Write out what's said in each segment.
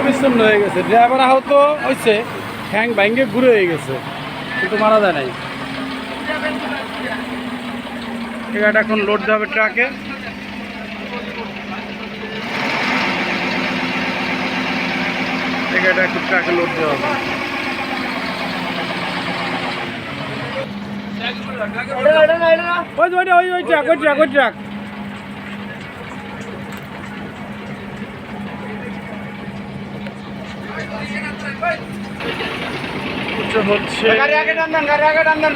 বিচ্ছিন্ন হয়ে গেছে ড্রাইভার আহত হয়েছে ঠ্যাং ভাঙ্গে ঘুরে হয়ে গেছে কিন্তু মারা যায় নাই আছে এখন লোড দেওয়া হবে ট্রাকে ঠিক আছে ট্রাকে লোড দেওয়া হবে ওই ওই ওই ট্রাক ওই ট্রাক ওই ট্রাক হচ্ছে গাড়ি আগে টান দেন গাড়ি আগে টান দেন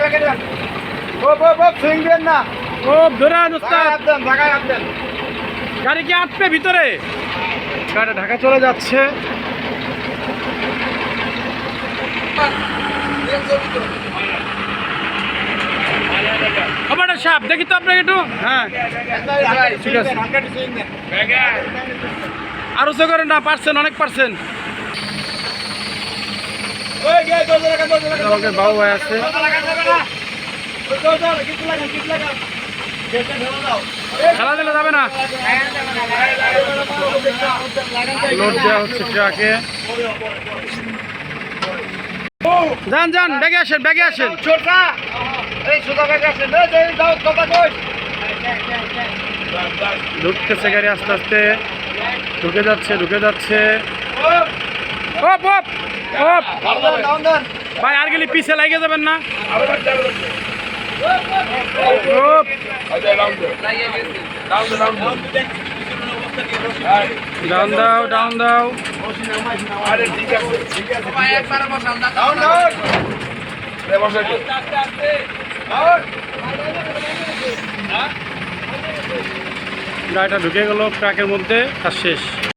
ও ও ও সুইং দেন না। ও ঢাকায় গাড়ি কি আটবে ভিতরে? গাড়ি ঢাকা চলে যাচ্ছে। সাপ দেখি তো আপনাকে একটু। হ্যাঁ। ঠিক আছে। হান্ড্রেড আরও সে করেন না পারছেন অনেক পারছেন। ঢেলে দাও খেলা দিলে যাবে না? দেওয়া হচ্ছে যান যান, ব্যাগে আসেন আসেন। আছে ঢুকতেছে গাড়ি আস্তে আস্তে। ঢুকে যাচ্ছে ঢুকে যাচ্ছে। ডাউন দেন ভাই, আর গেলে পিছে লাগিয়ে যাবেন না। ডাউন দাও ডাউন দাও। গাড়িটা ঢুকে গেল, ট্রাকের মধ্যে, আর শেষ।